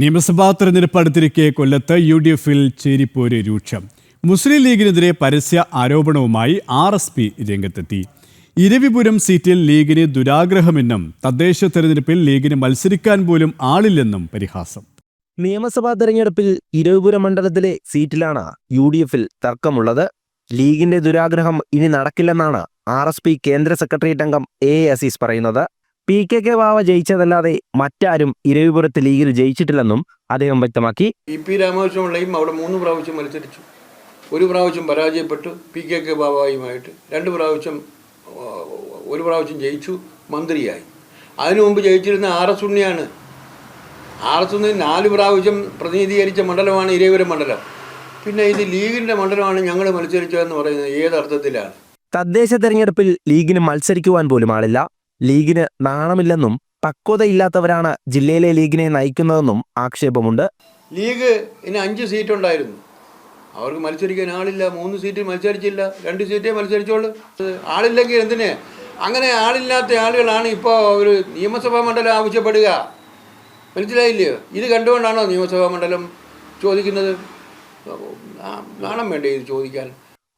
നിയമസഭാ തെരഞ്ഞെടുപ്പ് അടുത്തിരിക്കെ കൊല്ലത്ത് യു ഡി എഫിൽ ചേരിപ്പോര് രൂക്ഷം. മുസ്ലിം ലീഗിനെതിരെ പരസ്യ ആരോപണവുമായി ആർ എസ് പി രംഗത്തെത്തി. ഇരവിപുരം സീറ്റിൽ ലീഗിന് ദുരാഗ്രഹമെന്നും തദ്ദേശ തെരഞ്ഞെടുപ്പിൽ ലീഗിന് മത്സരിക്കാൻ പോലും ആളില്ലെന്നും പരിഹാസം. നിയമസഭാ തെരഞ്ഞെടുപ്പിൽ ഇരവിപുരം മണ്ഡലത്തിലെ സീറ്റിലാണ് യു ഡി എഫിൽ തർക്കമുള്ളത്. ലീഗിന്റെ ദുരാഗ്രഹം ഇനി നടക്കില്ലെന്നാണ് ആർ എസ് പി കേന്ദ്ര സെക്രട്ടേറിയറ്റ് അംഗം എ അസീസ് പറയുന്നത്. പി കെ കെ വാവ ജയിച്ചതല്ലാതെ മറ്റാരും ഇരവിപുരത്ത് ലീഗിൽ ജയിച്ചിട്ടില്ലെന്നും അദ്ദേഹം വ്യക്തമാക്കി. ഇ പി രാമകൃഷ്ണപിള്ളയും അവിടെ മൂന്ന് പ്രാവശ്യം മത്സരിച്ചു. ഒരു പ്രാവശ്യം പരാജയപ്പെട്ടു പി കെ കെ ബാബായുമായിട്ട് രണ്ട് പ്രാവശ്യം ഒരു പ്രാവശ്യം ജയിച്ചു മന്ത്രിയായി. അതിനു മുമ്പ് ജയിച്ചിരുന്ന ആർ എസ് ഉണ്ണിയാണ്. ആർ എസ് ഉണ്ണി നാല് പ്രാവശ്യം പ്രതിനിധീകരിച്ച മണ്ഡലമാണ് ഇരവിപുരം മണ്ഡലം. പിന്നെ ഇത് ലീഗിന്റെ മണ്ഡലമാണ് ഞങ്ങൾ മത്സരിച്ചതെന്ന് പറയുന്നത് ഏതർത്ഥത്തിലാണ്? തദ്ദേശ തെരഞ്ഞെടുപ്പിൽ ലീഗിന് മത്സരിക്കുവാൻ പോലും ആളില്ല. ലീഗിന് നാണമില്ലെന്നും പക്വതയില്ലാത്തവരാണ് ജില്ലയിലെ ലീഗിനെ നയിക്കുന്നതെന്നും ആക്ഷേപമുണ്ട്. ലീഗ് ഇനി അഞ്ച് സീറ്റ് ഉണ്ടായിരുന്നു അവർക്ക് മത്സരിക്കാൻ ആളില്ല. മൂന്ന് സീറ്റ് മത്സരിച്ചില്ല. രണ്ട് സീറ്റേ മത്സരിച്ചോളൂ ആളില്ലെങ്കിൽ എന്തിന്? അങ്ങനെ ആളില്ലാത്ത ആളുകളാണ് ഇപ്പോൾ ഒരു നിയമസഭാ മണ്ഡലം ആവശ്യപ്പെടുക. മനസ്സിലായില്ലേ? ഇത് കണ്ടുകൊണ്ടാണോ നിയമസഭാ മണ്ഡലം ചോദിക്കുന്നത്? നാണം വേണ്ടേ ഇത് ചോദിക്കാൻ?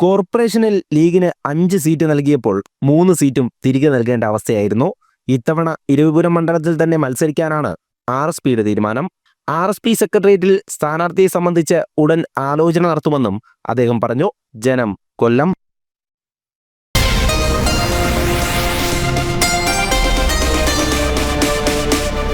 കോർപ്പറേഷനിൽ ലീഗിന് അഞ്ച് സീറ്റ് നൽകിയപ്പോൾ മൂന്ന് സീറ്റും തിരികെ നൽകേണ്ട അവസ്ഥയായിരുന്നു. ഇത്തവണ ഇരുവിപുരം മണ്ഡലത്തിൽ തന്നെ മത്സരിക്കാനാണ് ആർ എസ് പിയുടെ തീരുമാനം. ആർ എസ് പി സെക്രട്ടേറിയറ്റിൽ സ്ഥാനാർത്ഥിയെ സംബന്ധിച്ച് ഉടൻ ആലോചന നടത്തുമെന്നും അദ്ദേഹം പറഞ്ഞു. ജനം കൊല്ലം.